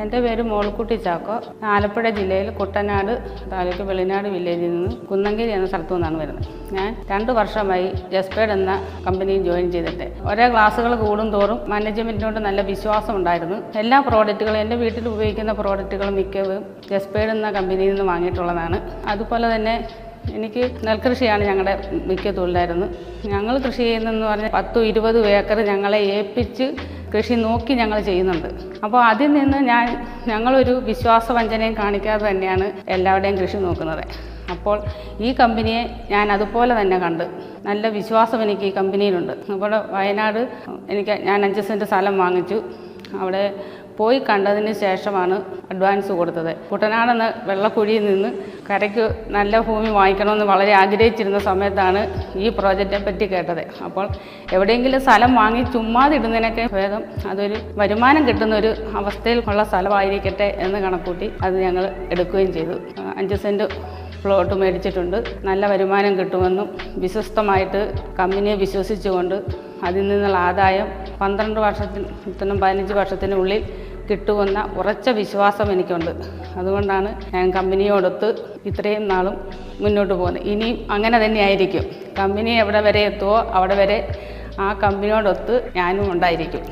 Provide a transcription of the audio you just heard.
എന്റെ പേര് മോൾക്കുട്ടി ചാക്കോ. ആലപ്പുഴ ജില്ലയിൽ കുട്ടനാട് താലൂക്ക് വെളിനാട് വില്ലേജിൽ നിന്ന് കുന്നങ്കേരി എന്ന സ്ഥലത്തു നിന്നാണ് വരുന്നത്. ഞാൻ രണ്ട് വർഷമായി ജസ്പേഡ് എന്ന കമ്പനിയിൽ ജോയിൻ ചെയ്തിട്ട്. ഒരേ ക്ലാസ്സുകൾ കൂടും തോറും മാനേജ്മെന്റിനോട് നല്ല വിശ്വാസം ഉണ്ടായിരുന്നു. എല്ലാ പ്രോഡക്റ്റുകളും എന്റെ വീട്ടിൽ ഉപയോഗിക്കുന്ന പ്രോഡക്റ്റുകൾ മിക്കവും ജസ്പേഡ് എന്ന കമ്പനിയിൽ നിന്ന് വാങ്ങിയിട്ടുള്ളതാണ്. അതുപോലെ തന്നെ എനിക്ക് നെൽകൃഷിയാണ് ഞങ്ങളുടെ മിക്ക തൊഴിലായിരുന്നു. ഞങ്ങൾ കൃഷി ചെയ്യുന്നതെന്ന് പറഞ്ഞാൽ പത്തും ഇരുപതും ഏക്കർ ഞങ്ങളെ ഏൽപ്പിച്ച് കൃഷി നോക്കി ഞങ്ങൾ ചെയ്യുന്നുണ്ട്. അപ്പോൾ അതിൽ നിന്ന് ഞാൻ ഞങ്ങളൊരു വിശ്വാസവഞ്ചനയും കാണിക്കാതെ തന്നെയാണ് എല്ലാവരുടെയും കൃഷി നോക്കുന്നത്. അപ്പോൾ ഈ കമ്പനിയെ ഞാൻ അതുപോലെ തന്നെ കണ്ട് നല്ല വിശ്വാസം എനിക്ക് ഈ കമ്പനിയിലുണ്ട്. അപ്പോൾ വയനാട് എനിക്ക് ഞാൻ അഞ്ച് സെന്റ് സ്ഥലം വാങ്ങിച്ചു. അവിടെ പോയി കണ്ടതിന് ശേഷമാണ് അഡ്വാൻസ് കൊടുത്തത്. കുട്ടനാടെന്ന വെള്ളക്കുഴിയിൽ നിന്ന് കരയ്ക്ക് നല്ല ഭൂമി വാങ്ങിക്കണമെന്ന് വളരെ ആഗ്രഹിച്ചിരുന്ന സമയത്താണ് ഈ പ്രോജക്റ്റിനെ പറ്റി കേട്ടത്. അപ്പോൾ എവിടെയെങ്കിലും സ്ഥലം വാങ്ങി ചുമ്മാതിടുന്നതിനൊക്കെ ഭേദം അതൊരു വരുമാനം കിട്ടുന്ന ഒരു അവസ്ഥയിൽ ഉള്ള സ്ഥലമായിരിക്കട്ടെ എന്ന് കണക്കൂട്ടി അത് ഞങ്ങൾ എടുക്കുകയും ചെയ്തു. അഞ്ച് സെന്റ് പ്ലോട്ട് മേടിച്ചിട്ടുണ്ട്. നല്ല വരുമാനം കിട്ടുമെന്നും വിശ്വസ്തമായിട്ട് കമ്പനിയെ വിശ്വസിച്ചുകൊണ്ട് അതിൽ നിന്നുള്ള ആദായം പന്ത്രണ്ട് വർഷത്തിനും പതിനഞ്ച് വർഷത്തിനുള്ളിൽ കിട്ടുമെന്ന ഉറച്ച വിശ്വാസം എനിക്കുണ്ട്. അതുകൊണ്ടാണ് ഞാൻ കമ്പനിയോടൊത്ത് ഇത്രയും നാളും മുന്നോട്ട് പോകുന്നത്. ഇനിയും അങ്ങനെ തന്നെയായിരിക്കും. കമ്പനി എവിടെ വരെ എത്തുമോ അവിടെ വരെ ആ കമ്പനിയോടൊത്ത് ഞാനും ഉണ്ടായിരിക്കും.